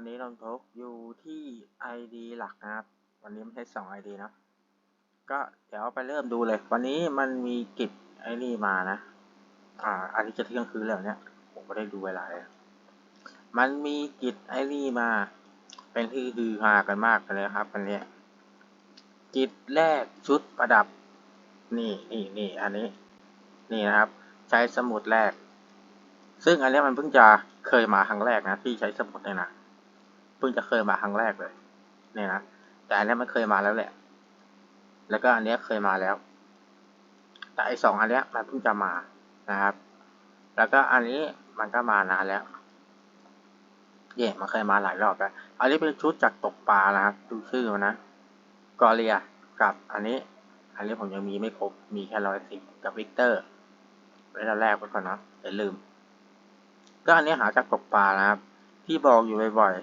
วันนี้เราพบอยู่ที่ ID หลักนะครับ วันนี้ไม่ใช่สอง ID เนอะก็เดี๋ยวไปเริ่มดูเลย วันนี้มันมีกิจไอ้นี่มานะ อ่าอันนี้จะเที่ยงคืนแล้วเนี่ย ผมไม่ได้ดูเวลาเลย มันมีกิจไอ้นี่มา เป็นที่ฮือฮากันมากเลยครับวันนี้กิจแรกชุดประดับ นี่นี่นี่อันนี้ นี่นะครับ ใช้สมุดแรก ซึ่งอันนี้มันเพิ่งจะเคยมาครั้งแรกนะที่ใช้สมุดเนี่ยนะ เพิ่งจะเคยมาครั้งแรกเลย เนี่ยนะ แต่อันนี้มันเคยมาแล้วแหละ แล้วก็อันนี้เคยมาแล้ว แต่ไอสองอันนี้มันเพิ่งจะมานะครับ แล้วก็อันนี้มันก็มานานแล้ว เย่มันเคยมาหลายรอบแล้ว อันนี้เป็นชุดจากตกปลานะครับ ดูชื่อมันนะ กอเรีย กับอันนี้ อันนี้ผมยังมีไม่ครบ มีแค่ร้อยสิบกับวิกเตอร์ไว้แรกไปก่อนนะอย่าลืม ก็อันนี้หาจากตกปลานะครับ ที่บอกอยู่บ่อย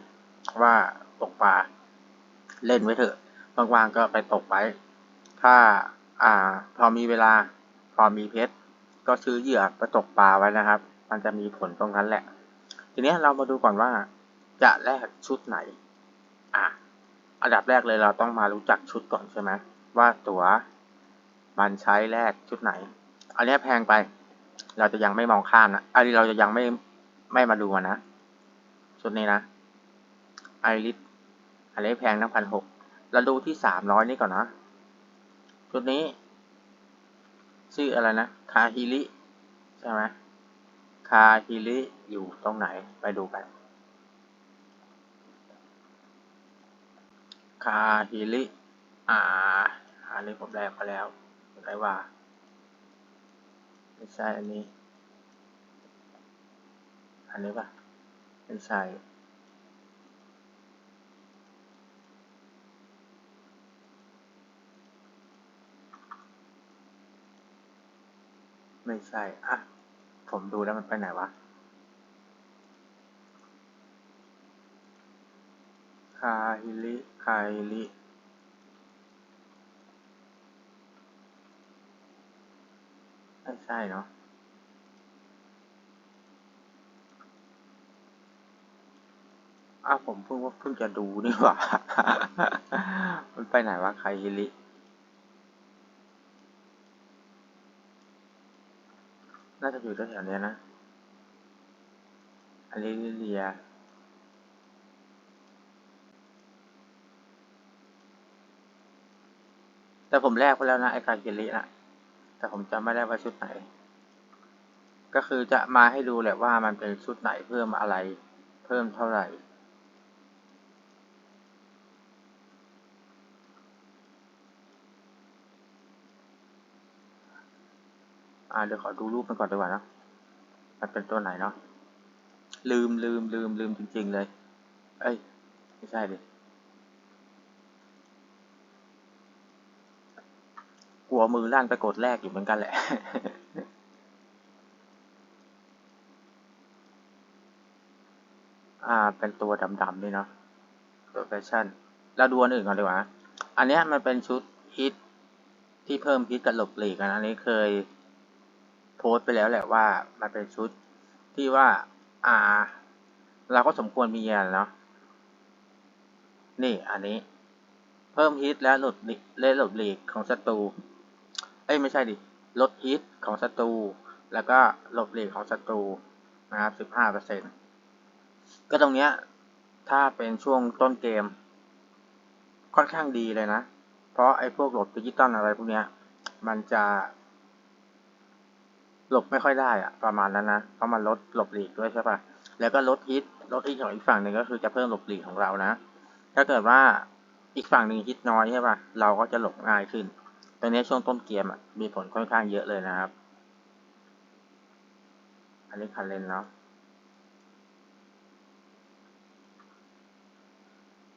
ว่าตกปลาเล่นไว้เถอะว่างๆก็ไปตกไปถ้าอ่า พอมีเวลา พอมีเพชร ก็ซื้อเหยื่อไปตกปลาไว้นะครับ มันจะมีผลตรงนั้นแหละ ทีนี้เรามาดูก่อนว่า จะแลกชุดไหน อะ อันดับแรกเลยเราต้องมารู้จักชุดก่อนใช่ไหมว่าตัวมันใช้แลกชุดไหน อันนี้แพงไป เราจะยังไม่มองข้ามนะ อันนี้เราจะยังไม่ไม่มาดูนะ ชุดนี้นะ ไอริสอันนี้แพงทั้งพันหกเราดูที่สามร้อยนี่ก่อนนะชุดนี้ ชื่ออะไรนะ คาฮิริใช่ไหมคาฮิริอยู่ตรงไหนไปดูกัน คาฮิริอ่าอันนี้ผมแลกไปแล้วอะไรว่า ไม่ใช่อันนี้ อันนี้ปะไม่ใช่ ไม่ใช่ อะ ผมดูแล้วมันไปไหนวะ คาฮิริคาฮิริไม่ใช่เนาะอ้าวผมเพิ่งว่าเพิ่งจะดูนี่หว่า มันไปไหนวะคาฮิริ น่าจะอยู่แถวๆเนี้ยนะอันนี้ลิเลียแต่ผมแลกไปแล้วนะไอ้คาฮิรินะแต่ผมจำไม่ได้ว่าชุดไหน ก็คือจะมาให้ดูแหละว่ามันเป็นชุดไหนเพิ่มอะไร เพิ่มเท่าไหร่ อ่าเดี๋ยวขอดูรูปมันก่อนดีกว่านะมันเป็นตัวไหนเนาะ ลืมลืมลืมลืมจริง ๆ เลย เอ้ย ไม่ใช่ดิกลัวมือลั่นไปกดแรกอยู่เหมือนกันแหละอ่าเป็นตัวดำๆนี่เนาะตัวแฟชั่นเราดูอันอื่นก่อนดีกว่า อันนี้มันเป็นชุดฮิตที่เพิ่มฮิตกับหลบหลีกอันนี้เคย พสต์ไปแล้วแหละว่ามันเป็นชุดที่ว่า อ่า เราก็สมควรมีอะเนาะนี่อันนี้ เพิ่มฮิตและหลบและหลบหลีกของศัตรูเอ้ยไม่ใช่ดิลดฮิตของศัตรูแล้วก็หลบหลีกของศัตรูนะครับสิบห้าเปอร์เซ็นก็ตรงเนี้ยถ้าเป็นช่วงต้นเกม ค่อนข้างดีเลยนะ เพราะไอ้พวกหลบดิจิตอลอะไรพวกเนี้ย มันจะ หลบไม่ค่อยได้อะประมาณนั้นนะเพราะมันลดหลบหลีกด้วยใช่ปะแล้วก็ลดฮิตลดฮิตของอีกฝั่งหนึ่งก็คือจะเพิ่มหลบหลีกของเรานะ ถ้าเกิดว่าอีกฝั่งหนึ่งฮิตน้อยใช่ปะเราก็จะหลบง่ายขึ้นตรงนี้ช่วงต้นเกมอะมีผลค่อนข้างเยอะเลยนะครับ อันนี้คันเลนเนาะ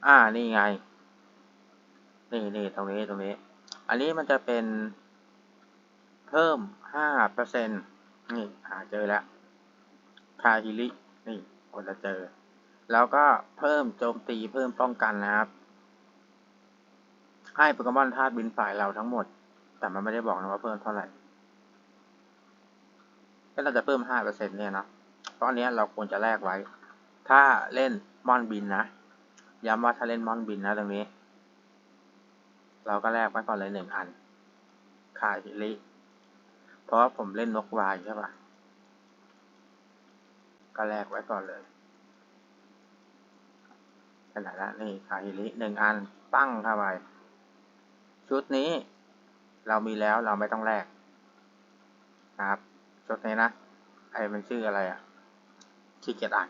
อ่านี่ไง นี่นี่ตรงนี้ตรงนี้ อันนี้มันจะเป็น เพิ่มห้าเปอร์เซ็นนี่หาเจอแล้วคาฮิรินี่คนจะเจอ แล้วก็เพิ่มโจมตีเพิ่มป้องกันนะครับ ให้โปเกมอนธาตุบินฝ่ายเราทั้งหมด แต่มันไม่ได้บอกนะว่าเพิ่มเท่าไหร่ก็เราจะเพิ่มห้าเปอร์เซ็นเนี่ยนะเพราะอันนี้เราควรจะแลกไว้ ถ้าเล่นมอนบินนะย้ำว่าถ้าเล่นมอนบินนะตรงนี้ เราก็แลกไว้ก่อนเลยหนึ่งอันคาฮิริ เพราะผมเล่นนกวายใช่ปะก็แลกไว้ก่อนเลยขนาดนั้นนี่คาฮิริหนึ่งอันปั้งเข้าไปชุดนี้เรามีแล้วเราไม่ต้องแลกนะครับชุดนี้นะไอ้มันชื่ออะไรอะขี้เกียจอ่าน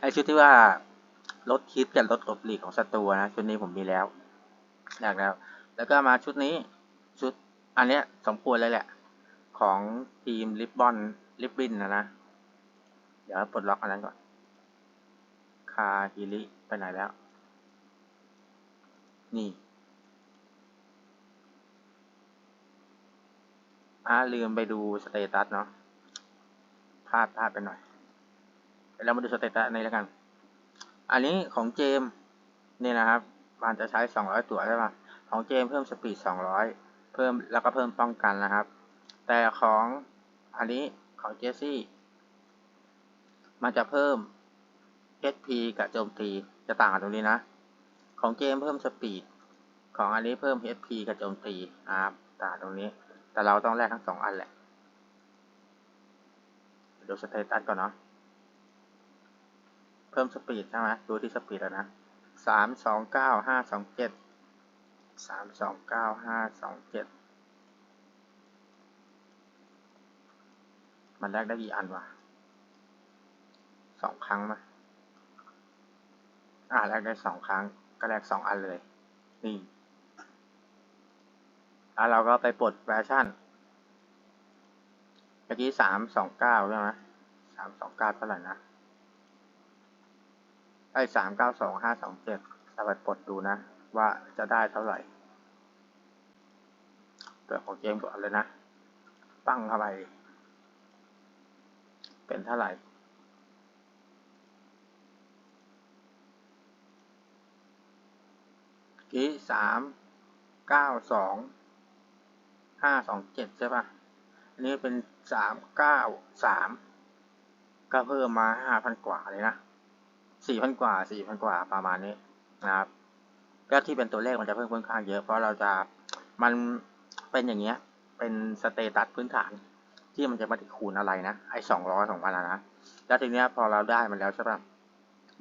ไอชุดที่ว่าลดคิดกับลดหลบหลีกของศัตรูนะชุดนี้ผมมีแล้วอยากแล้ว แล้วก็มาชุดนี้ชุดอันเนี้ยสมควรเลยแหละ ของทีมลิบบอนลิบบินนะนะ เดี๋ยวปลดล็อกอันนั้นก่อน คาฮิริไปไหนแล้ว นี่ อ่าลืมไปดูสเตตัสเนาะ พลาดพลาดไปหน่อยเรามาดูสเตตัสในแล้วกัน อันนี้ของเจมนี่นะครับ มันจะใช้ 200 ตัวใช่ป่ะ ของเจมเพิ่มสปีด 200 เพิ่มแล้วก็เพิ่มป้องกันนะครับ แต่ของอันนี้ของเจสซี่ มันจะเพิ่ม HP กับโจมตีจะต่างกันตรงนี้นะ ของเจมเพิ่มสปีด ของอันนี้เพิ่ม HP กับโจมตีครับต่างตรงนี้ แต่เราต้องแลกทั้งสองอันแหละดูสเตตัสก่อนเนาะ เพิ่มสปีดใช่ไหมดูที่สปีดแล้วนะสามสองเก้าห้าสองเจ็ดสามสองเก้าห้าสองเจ็ด มันแลกได้กี่อันวะสองครั้งไหมอ่าแลกได้สองครั้ง ก็แลกสองอันเลย นี่แล้วเราก็ไปปลดแฟชั่น เมื่อกี้สามสองเก้าใช่ไหมสามสองเก้าเท่าไหร่นะ ไอ้สามเก้าสองห้าสองเจ็ดเราไปปลดดูนะ ว่าจะได้เท่าไหร่เปิดของเกมก่อนเลยนะปั้งเข้าไป เป็นเท่าไหร่กี้สามเก้าสองห้าสองเจ็ดใช่ปะอันนี้เป็นสามเก้าสามก็เพิ่มมาห้าพันกว่าเลยนะสี่พันกว่าสี่พันกว่าประมาณนี้นะครับก็ที่เป็นตัวเลขมันจะเพิ่มค่อนข้างเยอะเพราะเราจะมันเป็นอย่างเงี้ยเป็นสเตตัสพื้นฐาน ที่มันจะม่ได้คูณอะไรนะไอ้สองร้อยของมันนะแล้วทีเนี้ยพอเราได้มันแล้วใช่ปะ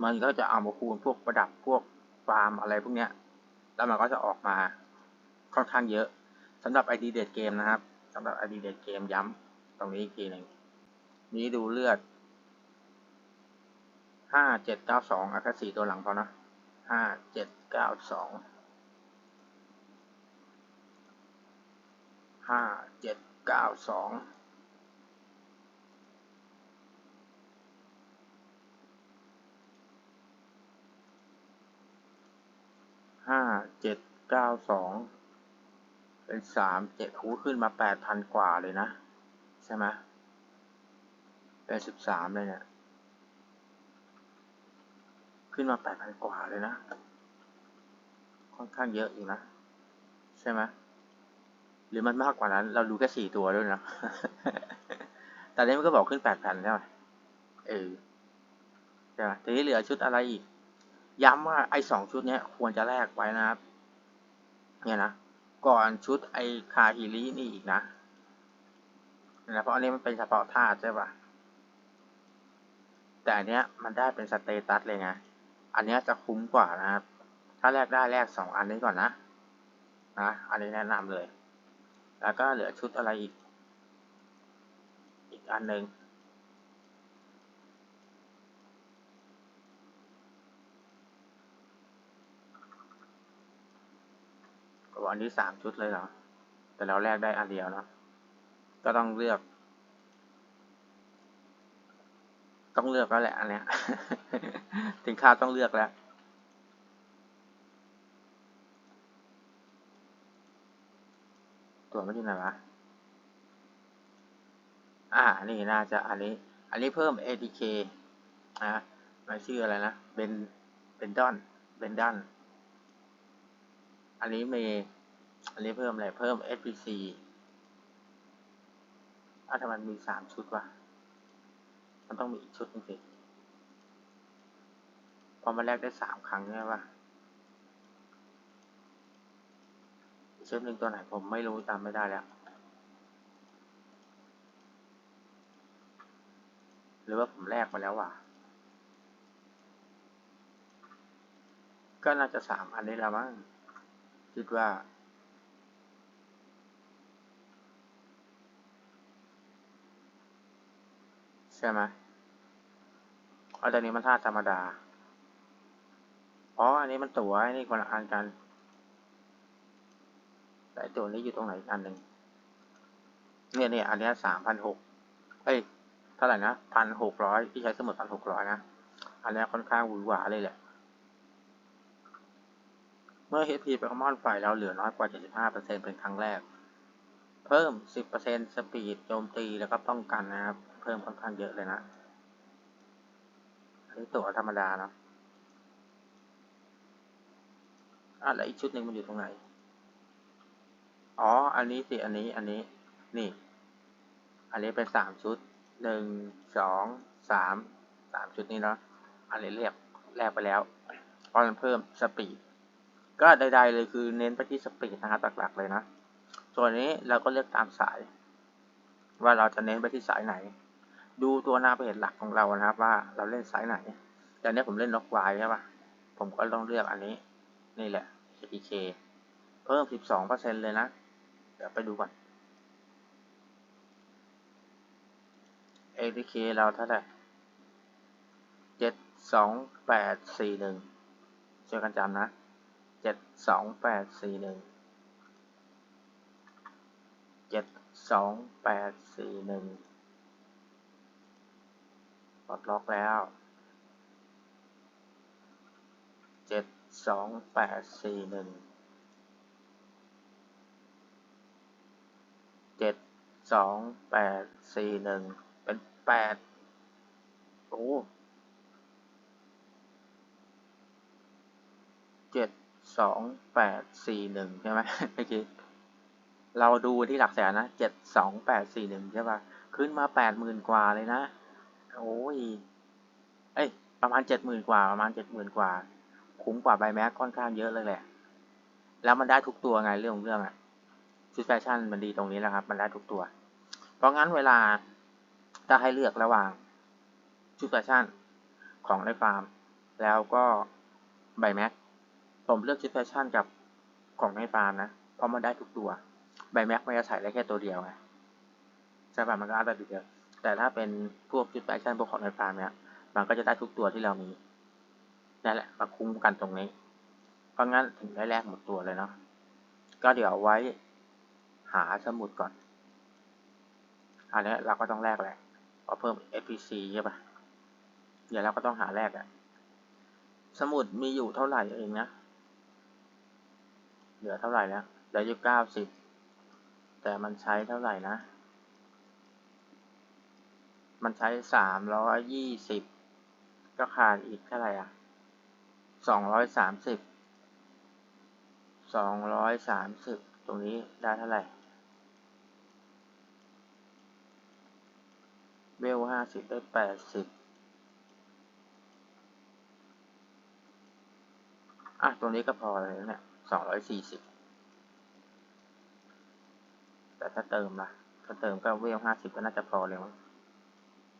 มันก็จะเอามาคูณพวกประดับพวกฟาร์มอะไรพวกเนี้ย แล้วมันก็จะออกมาค่อนข้างเยอะสำหรับ ID เดทเกมนะครับสำหรับ ID เดทเกมย้ำตรงนี้อีกทีหนึ่งนี้ดูเลือดห้าเจ็ดเก้าสองอะแค่สี่ตัวหลังพอนะห้าเจ็ดเก้าสองห้าเจ็ดเก้าสอง ห้าเจ็ดเก้าสองเป็นสามเจ็ดหูขึ้นมาแปดพันกว่าเลยนะ ใช่ไหมเป็นสิบสามเลยเนี่ยขึ้นมาแปดพันกว่าเลยนะ ค่อนข้างเยอะอยู่นะ ใช่ไหมหรือมันมากกว่านั้น เราดูแค่สี่ตัวด้วยนะแต่นี้มันก็บอกขึ้นแปดพันใช่ไหมเออใช่ไหมทีนี้เหลือชุดอะไรอีก ย้ำว่าไอ้สองชุดนี้ควรจะแลกไว้นะครับ เนี่ยนะ ก่อนชุดไอ้คาฮิรินี่อีกนะนะเพราะอันนี้มันเป็นเฉพาะธาตุใช่ปะแต่อันเนี้ยมันได้เป็นสเตตัสเลยไง อันเนี้ยจะคุ้มกว่านะครับ ถ้าแลกได้แลกสองอันนี้ก่อนนะ นะ อันนี้แนะนำเลย แล้วก็เหลือชุดอะไรอีก อีกอันหนึ่ง วันนี้สามชุดเลยเหรอ แต่เราแลกได้อันเดียวเนาะก็ต้องเลือก ต้องเลือกแล้วแหละอันเนี้ย ถึงข้าวต้องเลือกแล้วตัวไม่ที่ไหนวะ อ่า นี่น่าจะอันนี้ อันนี้เพิ่ม ATK นะมันชื่ออะไรนะเบนเบนดอนเบนดันอันนี้มี อันนี้เพิ่มอะไร เพิ่ม SPC อ้าทำไมมีสามชุดวะ มันต้องมีอีกชุดนึงสิราะมันแลกได้สามครั้งใช่ปะชุดหนึ่งตัวไหนผมไม่รู้จำไม่ได้แล้ว หรือว่าผมแลกมาแล้วว่ะ ก็น่าจะสามอันนี้ละมั้งคิดว่า ใช่ไหมอาแต่นี้มันท่าธรรมดา อ๋อ อันนี้มันตัวอันนี้คนละอันกันแต่ตัวนี้อยู่ตรงไหนอีกอันหนึ่งเนี่ยเนี่ยอันนี้สามพันหกเอ้ย เท่าไหร่นะพันหกร้อยที่ใช้สมุดพันหกร้อยนะ อันนี้ค่อนข้างหวือหวาเลยแหละ เมื่อ HP ไปคอมมอนไฟเราเหลือน้อยกว่า 75%เป็นครั้งแรก เพิ่ม 10%สปีดโจมตีแล้วก็ป้องกันนะครับ เพิ่มค่อนข้างเยอะเลยนะอันนี้ตัวธรรมดาเนาะอะแล้วอีกชุดหนึ่งมันอยู่ตรงไหน อ๋อ อันนี้สิ อันนี้ อันนี้ นี่ อันนี้เป็นสามชุด หนึ่ง สอง สาม สามชุดนี้เนาะ อันนี้เรียกแลกไปแล้วเพราะมันเพิ่มสปีด ก็ใดๆเลยคือเน้นไปที่สปีดนะครับหลักๆเลยนะ ส่วนนี้เราก็เลือกตามสาย ว่าเราจะเน้นไปที่สายไหน ดูตัวหน้าเพจหลักของเรานะครับ ว่าเราเล่นสายไหนแต่เนี้ยผมเล่นล็อกวายใช่ปะผมก็ต้องเลือกอันนี้ นี่แหละ ATK เพิ่ม 12%เลยนะ เดี๋ยวไปดูก่อน ATK เราเท่าไหร่เจ็ดสองแปดสี่หนึ่งช่วยกันจำนะเจ็ดสองแปดสี่หนึ่ง เจ็ดสองแปดสี่หนึ่งปลดล็อกแล้วเจ็ดสองแปดสี่หนึ่งเจ็ดสองแปดสี่หนึ่งเป็นแปดโอ้เจ็ดสองแปดสี่หนึ่งใช่ไหมเมื่อกี้ เราดูที่หลักแสนนะเจ็ดสองแปดสี่หนึ่งใช่ป่ะขึ้นมาแปดหมื่นกว่าเลยนะ โอ้ย เอ้ย ประมาณเจ็ดหมื่นกว่า ประมาณเจ็ดหมื่นกว่า คุ้มกว่าใบแม็กค่อนข้างเยอะเลยแหละ แล้วมันได้ทุกตัวไงเรื่องของเรื่องอะชุดแฟชั่นมันดีตรงนี้แหละครับ มันได้ทุกตัว เพราะงั้นเวลาถ้าให้เลือกระหว่างชุดแฟชั่นของในฟาร์ม แล้วก็ใบแม็กผมเลือกชุดแฟชั่นกับของในฟาร์มนะ เพราะมันได้ทุกตัว ใบแม็กมันจะใส่ได้แค่ตัวเดียวไงใช่ป่ะมันก็อัพได้ตัวเดียว แต่ถ้าเป็นพวกชุดแฟชั่นพวกของในฟาร์มเนี่ยมันก็จะได้ทุกตัวที่เรามีนั่นแหละมาคุ้มกันตรงนี้ เพราะงั้นถึงได้แลกหมดตัวเลยเนาะก็เดี๋ยวไว้หาสมุดก่อน อันนี้เราก็ต้องแลกแหละพอเพิ่ม FPC ใช่ปะเดี๋ยวเราก็ต้องหาแลกอะสมุดมีอยู่เท่าไหร่เองนะ เหลือเท่าไหร่แล้วเหลืออยู่เก้าสิบ แต่มันใช้เท่าไหร่นะ มันใช้สามร้อยยี่สิบก็ขาดอีกเท่าไหร่อะสองร้อยสามสิบสองร้อยสามสิบตรงนี้ได้เท่าไหร่เวลห้าสิบได้แปดสิบอะตรงนี้ก็พอเลยเนี่ยสองร้อยสี่สิบ แต่ถ้าเติมล่ะ ถ้าเติมก็เวลห้าสิบก็น่าจะพอเลยมั้ง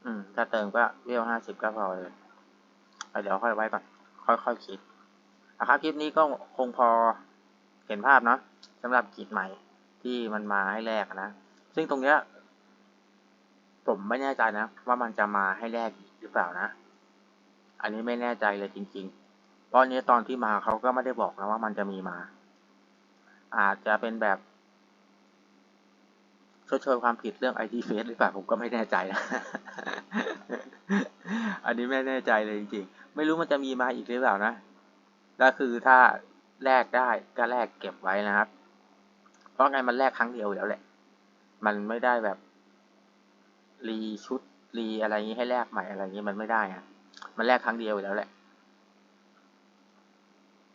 อืม ถ้าเติมก็เวลห้าสิบก็พอเลยเดี๋ยวค่อยไว้ก่อน ค่อยๆคคิดนะครับคลิปนี้ก็คงพอเห็นภาพเนาะสำหรับกิจใหม่ที่มันมาให้แลกนะ ซึ่งตรงเนี้ยผมไม่แน่ใจนะ ว่ามันจะมาให้แลกหรือเปล่านะ อันนี้ไม่แน่ใจเลยจริง ๆ เพราะนี้ตอนที่มาเขาก็ไม่ได้บอกนะว่ามันจะมีมา อาจจะเป็นแบบ ชดเชยความผิดเรื่อง ID Face หรือเปล่าผมก็ไม่แน่ใจนะ อันนี้ไม่แน่ใจเลยจริงๆ ไม่รู้มันจะมีมาอีกหรือเปล่านะก็คือถ้าแลกได้ก็แลกเก็บไว้นะครับ เพราะไงมันแลกครั้งเดียวแล้วแหละ มันไม่ได้แบบรีชุดรีอะไรนี้ให้แลกใหม่อะไรนี้มันไม่ได้อะมันแลกครั้งเดียวแล้วแหละ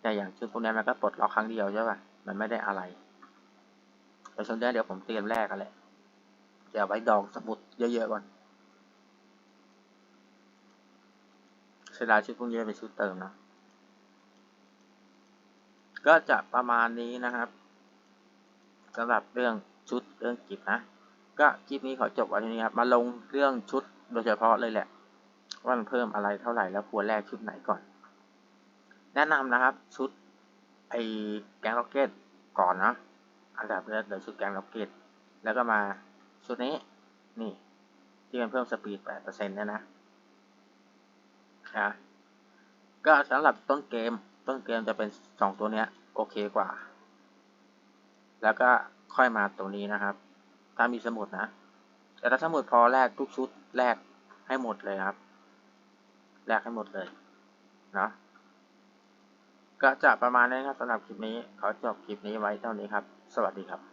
แต่อย่างชุดพวกนี้มันก็ปลดล็อกครั้งเดียวใช่ป่ะ มันไม่ได้อะไรแต่ช่วงนี้เดี๋ยวผมเตรียมแลกกันแหละ เดี๋ยวไว้ดองสมุดเยอะๆก่อนเสียดายชุดพวกนี้เป็นชุดเติมนะ ก็จะประมาณนี้นะครับสำหรับเรื่องชุดเรื่องกิจนะ ก็คลิปนี้ขอจบไว้ที่นี้ครับ มาลงเรื่องชุดโดยเฉพาะเลยแหละ ว่ามันเพิ่มอะไรเท่าไหร่แล้วควรแลกชุดไหนก่อน แนะนำนะครับชุดไอแกงล็อกเก็ตก่อนนะอันดับแรกเลยชุดแกงล็อกเก็ตแล้วก็มา ชุดนี้นี่ที่มันเพิ่มสปีด 8%นี่ยนะนะก็สำหรับต้นเกม ต้นเกมจะเป็นสองตัวเนี้ยโอเคกว่า แล้วก็ค่อยมาตัวนี้นะครับ ถ้ามีสมุดนะ แต่ถ้าสมุดพอแลกทุกชุดแลกให้หมดเลยครับ แลกให้หมดเลยนะก็จะประมาณนี้ครับสำหรับคลิปนี้ ขอจบคลิปนี้ไว้เท่านี้ครับ สวัสดีครับ